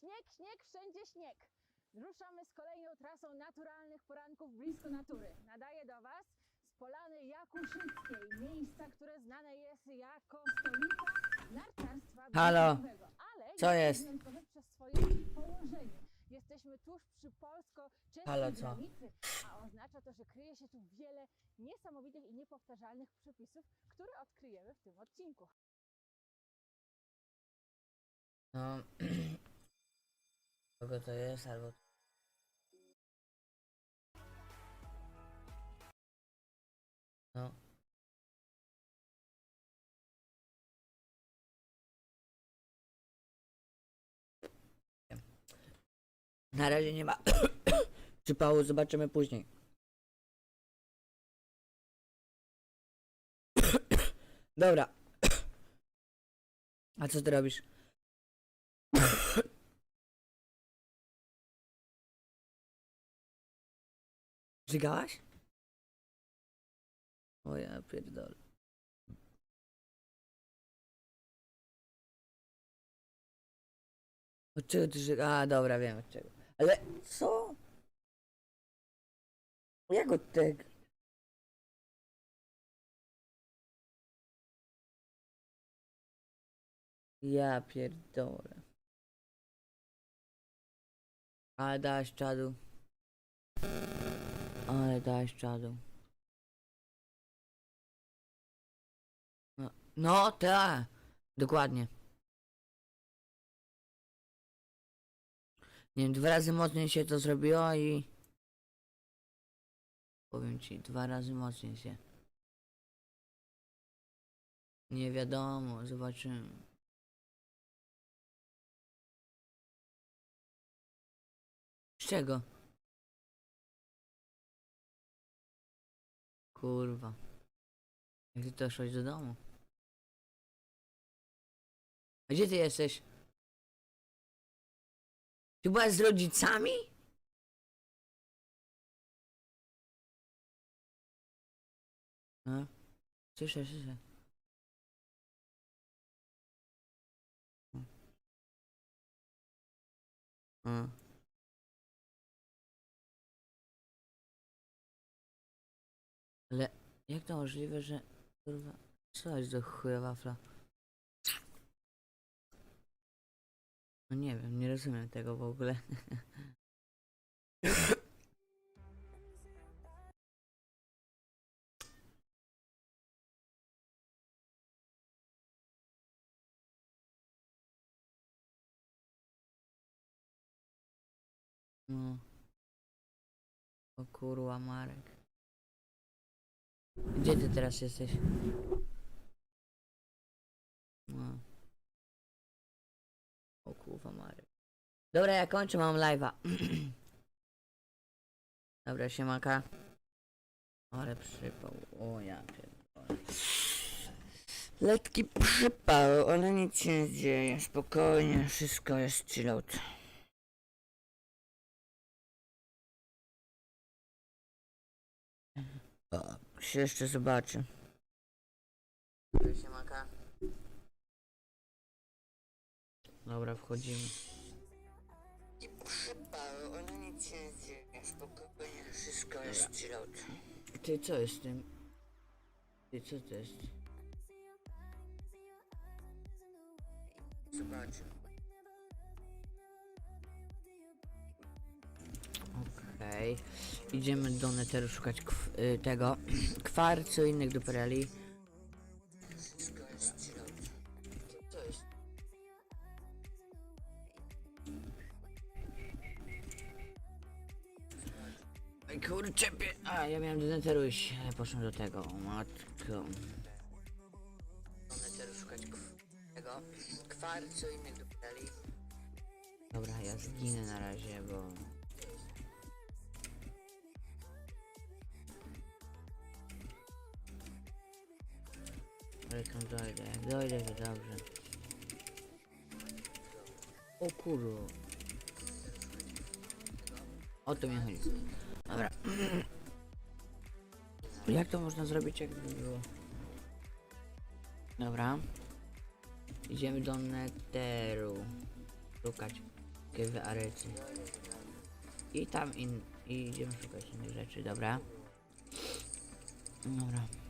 Śnieg, śnieg, wszędzie śnieg. Ruszamy z kolejną trasą naturalnych poranków blisko natury. Nadaję do Was z Polany Jakuszyckiej, miejsca, które znane jest jako stolica narciarstwa Halo. ale Co jest? Halo, co? granicy, a oznacza to, że kryje się tu wiele niesamowitych i niepowtarzalnych przepisów, które odkryjemy w tym odcinku. No. Kogo to jest albo. No. Na razie nie ma przypału, zobaczymy później. Dobra. A co ty robisz? Żygałaś? O ja pierdolę. Od czego ty żyga? A dobra, wiem od czego. Ale co? Jak od tego? Ja pierdolę. Ale dałaś czadu. Ale dałaś czadu. No, no tak. Dokładnie. Nie wiem, dwa razy mocniej się to zrobiło i... Powiem ci, dwa razy mocniej się. Nie wiadomo, zobaczymy. Z czego? Kurwa. Jak ty doszłaś do domu? A gdzie ty jesteś? Ty byłaś z rodzicami? A? Słyszę, słyszę. A. Ale jak to możliwe, że kurwa coś do chuja wafla? No nie wiem, nie rozumiem tego w ogóle. No. O kurwa Marek. Gdzie ty teraz jesteś? No. O kurwa Marek. Dobra, ja kończę, mam live'a. Dobra, siemanka. Ale przypał. O ja. Lekki przypał, ale nic się nie dzieje. Spokojnie, wszystko jest chill out. O, się jeszcze zobaczy. Siemanka. Dobra, wchodzimy. I przypał, ale nic się nie dzieje. Spokojnie, wszystko jest chill out. Ty, co jest z tym? Ty, co to jest? Zobaczę. Okej. Idziemy do Netheru szukać y, tego kwarcu i innych dupereli. Ej, Kurczę, pie... A, ja miałem do Netheru iść, ale poszłem do tego, matko. Do Netheru szukać tego kwarcu i innych dupereli. Dobra, ja zginę na razie, bo... Ale tam dojdę, dojdę to dobrze. O kurwa. O to mnie chodzi. Dobra. Jak to można zrobić, jakby było? Dobra. Idziemy do Netheru. Szukać kewy arety. I tam in... I idziemy szukać innych rzeczy, dobra. Dobra.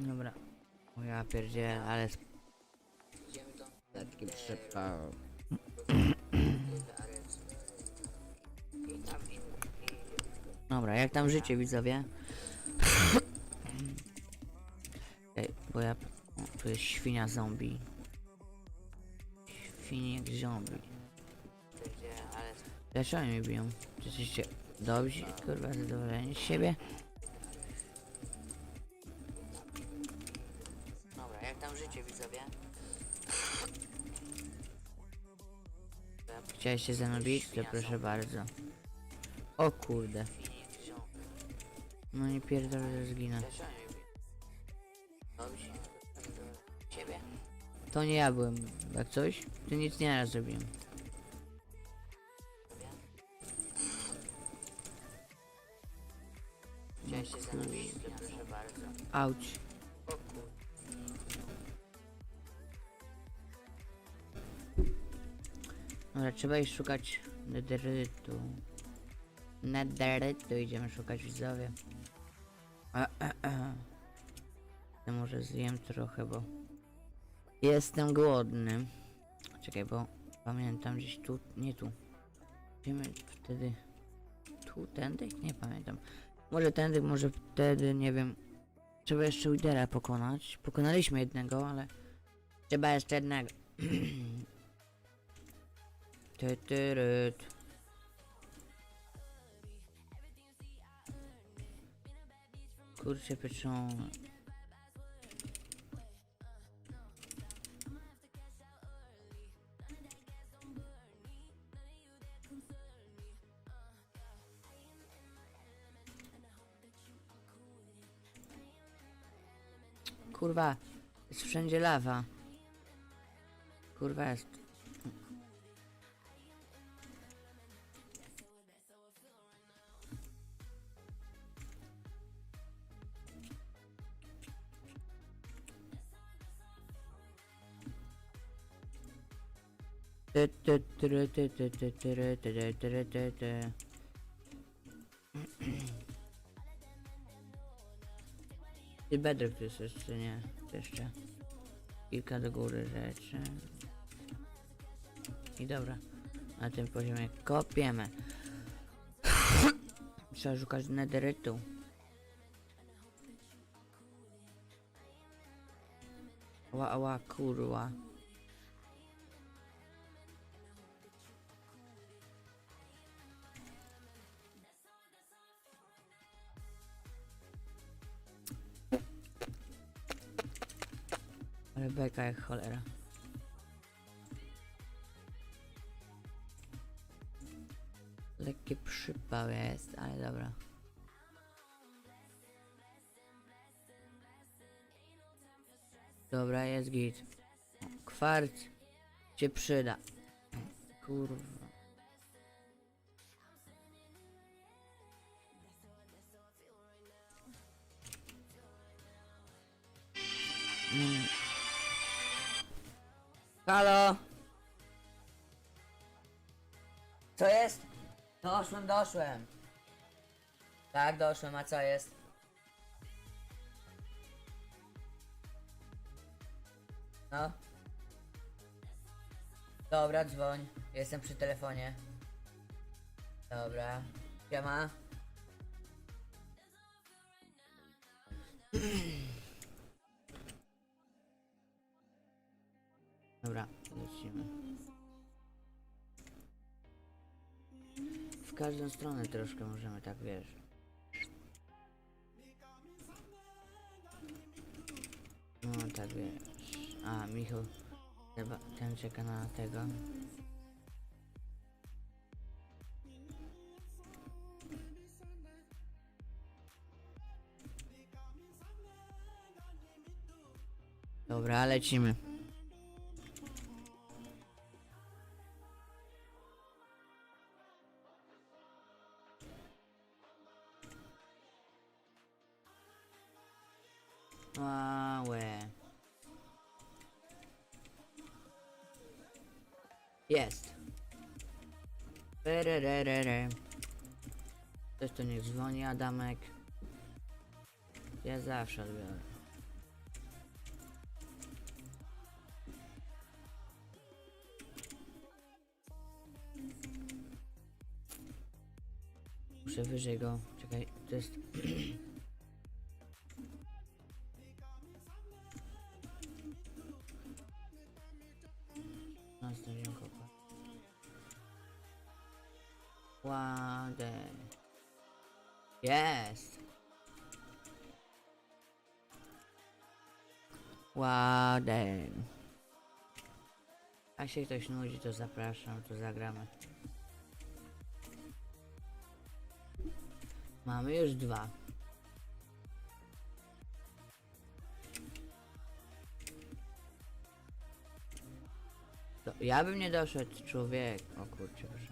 Dobra. O ja pierdzielę, ale... Taki przypał. Dobra, jak tam życie widzowie? Ej, bo ja... O, tu jest świnia zombie. Świniek zombie. Dlaczego mnie biją? Czy jesteście dobrzy? Kurwa, zadowoleni z siebie? Chciałeś się ze mną bić? To proszę bardzo. O kurde. No nie pierdolę, że zginę. To nie ja byłem, jak coś? To nic nie ja zrobiłem. Chciałeś się ze mną bić? To proszę bardzo. Auć. Dobra, trzeba iść szukać nederytu. Nederytu idziemy szukać widzowie. A, może zjem trochę, bo jestem głodny. Czekaj, bo pamiętam gdzieś tu, nie tu. Wiemy wtedy tu, tędy? Nie pamiętam. Może tędy, może wtedy, nie wiem. Trzeba jeszcze Widera pokonać. Pokonaliśmy jednego, ale trzeba jeszcze jednego. Kurczę pieczone. Kurwa, jest wszędzie lawa. Kurwa jest. Ty, ty, tyry, ty, ty, ty, tyry, tyry, tyry, ty, ty. I bedrock jest jeszcze nie, jeszcze kilka do góry rzeczy. I dobra, na tym poziomie kopiemy. Trzeba szukać nederytu. Ła, ła, kurwa. Ale beka jak cholera. Lekki przypał jest, ale dobra. Dobra, jest git. Kwarc się przyda. Kurwa. Mm. Halo? Co jest? Doszłem, doszłem. Tak, doszłem, a co jest? No. Dobra, dzwoń. Jestem przy telefonie. Dobra. Siema. każdą stronę troszkę możemy tak, wiesz. No tak wiesz. A, Michał. Ten czeka na tego. Dobra, lecimy. Perererere. Ktoś to niech dzwoni, Adamek. Ja zawsze odbiorę. Muszę wyżej go. Czekaj, to jest. Ładę. Jest. Ładen. Jak się ktoś nudzi, to zapraszam, to zagramy. Mamy już dwa. To ja bym nie doszedł, człowiek. O kurczę, proszę.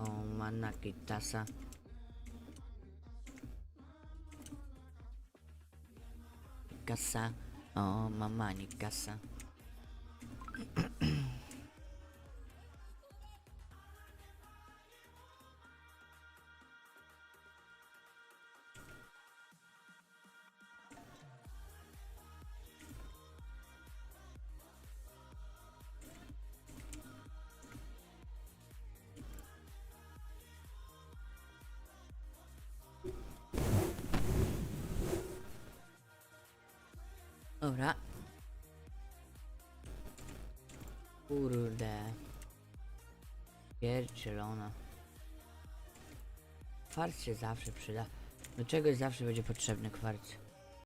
O, manna kitasa. Kasa. O, mamani kasa. Dobra. Kurde. Pierdzielona. Kwarc się zawsze przyda. Do czegoś zawsze będzie potrzebny kwarc.